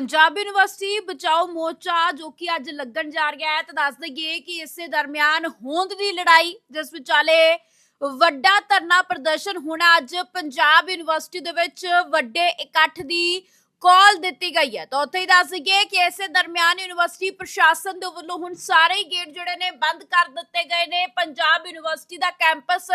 Punjab university ਬਚਾਓ ਮੋਰਚਾ ਜੋ ਕਿ ਅੱਜ ਲੱਗਣ ਜਾ ਰਿਹਾ ਹੈ, ਤਾਂ ਦੱਸ ਦਈਏ ਕਿ ਇਸੇ ਦਰਮਿਆਨ ਹੋਂਦ ਦੀ ਲੜਾਈ, ਜਿਸ ਵਿਚਾਲੇ ਵੱਡਾ ਧਰਨਾ ਪ੍ਰਦਰਸ਼ਨ ਹੋਣਾ ਅੱਜ ਪੰਜਾਬ ਯੂਨੀਵਰਸਿਟੀ ਦੇ ਵਿੱਚ ਵੱਡੇ ਇਕੱਠ ਦੀ ਕਾਲ ਦਿੱਤੀ ਗਈ ਹੈ। ਤਾਂ ਉੱਥੇ ਹੀ ਦੱਸ ਦਈਏ ਕਿ ਇਸੇ ਦਰਮਿਆਨ ਯੂਨੀਵਰਸਿਟੀ ਪ੍ਰਸ਼ਾਸਨ ਦੇ ਵੱਲੋਂ ਹੁਣ ਸਾਰੇ ਗੇਟ ਜਿਹੜੇ ਨੇ ਬੰਦ ਕਰ ਦਿੱਤੇ ਗਏ ਨੇ। ਪੰਜਾਬ ਯੂਨੀਵਰਸਿਟੀ ਦਾ ਕੈਂਪਸ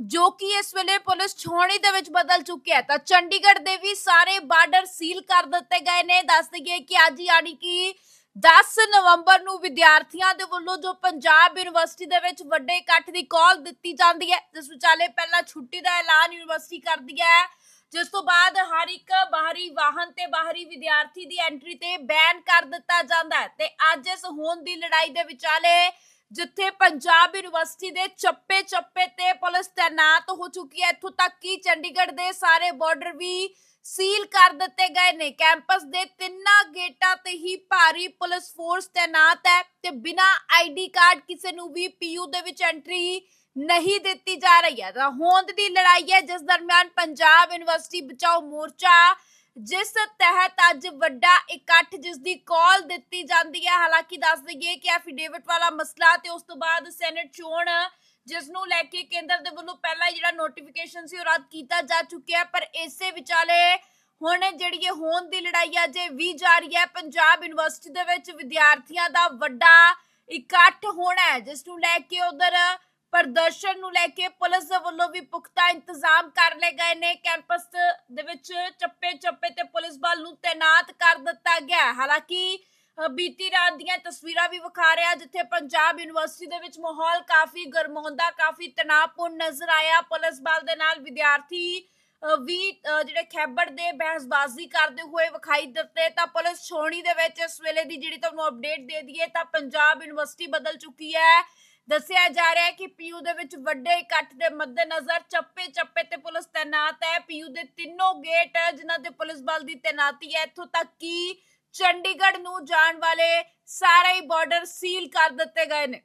ਜੋ ਕਿ ਇਸ ਵੇਲੇ ਪੁਲਿਸ ਛਾਉਣੀ ਦੇ ਵਿੱਚ ਬਦਲ ਚੁੱਕਿਆ ਹੈ। ਤਾਂ ਚੰਡੀਗੜ੍ਹ ਦੇ ਵੀ ਸਾਰੇ ਬਾਰਡਰ ਸੀਲ ਕਰ ਦਿੱਤੇ ਗਏ ਨੇ। ਦੱਸ ਦਈਏ ਕਿ ਅੱਜ ਯਾਨੀ ਕਿ 10 ਨਵੰਬਰ ਨੂੰ ਵਿਦਿਆਰਥੀਆਂ ਦੇ ਵੱਲੋਂ ਜੋ ਪੰਜਾਬ ਯੂਨੀਵਰਸਿਟੀ ਦੇ ਵਿੱਚ ਵੱਡੇ ਇਕੱਠ ਦੀ ਕਾਲ ਦਿੱਤੀ ਜਾਂਦੀ ਹੈ, ਜਿਸ ਵਿਚਾਲੇ ਪਹਿਲਾਂ ਛੁੱਟੀ ਦਾ ਐਲਾਨ ਯੂਨੀਵਰਸਿਟੀ ਕਰਦੀ ਹੈ। ਜਿਸ ਤੋਂ ਬਾਅਦ ਹਰ ਇੱਕ ਬਾਹਰੀ ਵਾਹਨ ਤੇ ਬਾਹਰੀ ਵਿਦਿਆਰਥੀ ਦੀ ਐਂਟਰੀ ਤੇ ਬੈਨ ਕਰ ਦਿੱਤਾ ਜਾਂਦਾ ਹੈ। ਤੇ ਅੱਜ ਇਸ ਹੋਣ ਦੀ ਲੜਾਈ ਦੇ ਵਿਚਾਲੇ ਜਿੱਥੇ ਪੰਜਾਬ ਯੂਨੀਵਰਸਿਟੀ ਦੇ ਚੱਪੇ ਚੱਪੇ ਤੇ ਪੁਲਿਸ ਤਾਇਨਾਤ ਹੋ ਚੁੱਕੀ ਹੈ, ਇੱਥੋਂ ਤੱਕ ਕਿ ਚੰਡੀਗੜ੍ਹ ਦੇ ਸਾਰੇ ਬਾਰਡਰ ਵੀ ਸੀਲ ਕਰ ਦਿੱਤੇ ਗਏ ਨੇ। ਕੈਂਪਸ ਦੇ ਤਿੰਨਾਂ ਗੇਟਾਂ ਤੇ ਹੀ ਭਾਰੀ ਪੁਲਿਸ ਫੋਰਸ ਤਾਇਨਾਤ ਹੈ ਤੇ ਬਿਨਾਂ ਆਈਡੀ ਕਾਰਡ ਕਿਸੇ ਨੂੰ ਵੀ ਪੀਯੂ ਦੇ ਵਿੱਚ ਐਂਟਰੀ ਨਹੀਂ ਦਿੱਤੀ ਜਾ ਰਹੀ ਹੈ। ਤਾਂ ਹੋਂਦ ਦੀ ਲੜਾਈ ਹੈ, ਜਿਸ ਦਰਮਿਆਨ ਪੰਜਾਬ ਯੂਨੀਵਰਸਿਟੀ ਬਚਾਓ ਮੋਰਚਾ ਜਿਸ ਤਹਿਤ ਅੱਜ ਵੱਡਾ ਇਕੱਠ ਜਿਸ ਦੀ ਕਾਲ ਦਿੱਤੀ ਜਾਂਦੀ ਹੈ, ਹਾਲਾਂਕਿ ਦੱਸ ਦਈਏ ਕਿ ਐਫੀਡੇਵਿਟ ਵਾਲਾ ਮਸਲਾ ਤੇ ਉਸ ਤੋਂ ਬਾਅਦ ਸੈਨੇਟ ਚੋਣ ਜਿਸ ਨੂੰ ਲੈ ਕੇ ਕੇਂਦਰ ਦੇ ਵੱਲੋਂ ਪਹਿਲਾਂ ਜਿਹੜਾ ਨੋਟੀਫਿਕੇਸ਼ਨ ਸੀ ਉਹ ਰੱਦ ਕੀਤਾ ਜਾ ਚੁੱਕਿਆ ਪਰ ਇਸੇ ਵਿਚਾਲੇ ਹੁਣ ਜਿਹੜੀ ਇਹ ਹੋਣ ਦੀ ਲੜਾਈ ਅਜੇ ਜੇ ਵੀ ਜਾਰੀ ਹੈ, ਪੰਜਾਬ ਯੂਨੀਵਰਸਿਟੀ ਦੇ ਵਿੱਚ ਵਿਦਿਆਰਥੀਆਂ ਦਾ ਵੱਡਾ ਇਕੱਠ ਹੋਣਾ ਹੈ ਜਿਸ ਨੂੰ ਲੈ ਕੇ ਉਧਰ ਪ੍ਰਦਰਸ਼ਨ ਨੂੰ ਲੈ ਕੇ ਪੁਲਿਸ ਦੇ ਵੱਲੋਂ ਵੀ ਪੁਖਤਾ ਇੰਤਜ਼ਾਮ ਕਰ ਲਏ ਗਏ ਨੇ। ਕੈਂਪਸ ਦੇ ਵਿੱਚ ਚੱਪੇ ਚੱਪੇ ਤੇ ਪੁਲਿਸ ਬਲ ਨੂੰ ਤਾਇਨਾਤ ਕਰ ਦਿੱਤਾ ਗਿਆ ਹਾਲਾਂਕਿ ਬੀਤੀ ਰਾਤ ਦੀਆਂ ਤਸਵੀਰਾਂ ਵੀ ਵਿਖਾ ਰਿਹਾ ਜਿੱਥੇ ਪੰਜਾਬ ਯੂਨੀਵਰਸਿਟੀ ਦੇ ਵਿੱਚ ਮਾਹੌਲ ਕਾਫੀ ਗਰਮਾਉਂਦਾ, ਕਾਫੀ ਤਣਾਅਪੂਰਨ ਨਜ਼ਰ ਆਇਆ। ਪੁਲਿਸ ਬਲ ਦੇ ਨਾਲ ਵਿਦਿਆਰਥੀ ਵੀ ਜਿਹੜੇ ਖੈਬੜ ਦੇ ਬਹਿਸਬਾਜ਼ੀ ਕਰਦੇ ਹੋਏ ਵਿਖਾਈ ਦਿੱਤੇ। ਤਾਂ ਪੁਲਿਸ ਛੋਣੀ ਦੇ ਵਿੱਚ ਇਸ ਵੇਲੇ ਦੀ ਜਿਹੜੀ ਤੁਹਾਨੂੰ ਅਪਡੇਟ ਦੇ ਦਈਏ, ਤਾਂ ਪੰਜਾਬ ਯੂਨੀਵਰਸਿਟੀ ਬਦਲ ਚੁੱਕੀ ਹੈ। ਦੱਸਿਆ ਜਾ ਰਿਹਾ ਹੈ ਕਿ ਪੀਯੂ ਦੇ ਵਿੱਚ ਵੱਡੇ ਇਕੱਠ ਦੇ ਮੱਦੇਨਜ਼ਰ ਚੱਪੇ ਚੱਪੇ ਤੇ ਪੁਲਿਸ ਤਾਇਨਾਤ ਹੈ। ਪੀਯੂ ਦੇ ਤਿੰਨੋਂ ਗੇਟ ਜਿਨ੍ਹਾਂ ਤੇ ਪੁਲਿਸ ਬਲ ਦੀ ਤਾਇਨਾਤੀ ਹੈ, ਇੱਥੋਂ ਤੱਕ ਕਿ ਚੰਡੀਗੜ੍ਹ ਨੂੰ ਜਾਣ ਵਾਲੇ ਸਾਰੇ ਹੀ ਬਾਰਡਰ ਸੀਲ ਕਰ ਦਿੱਤੇ ਗਏ ਨੇ।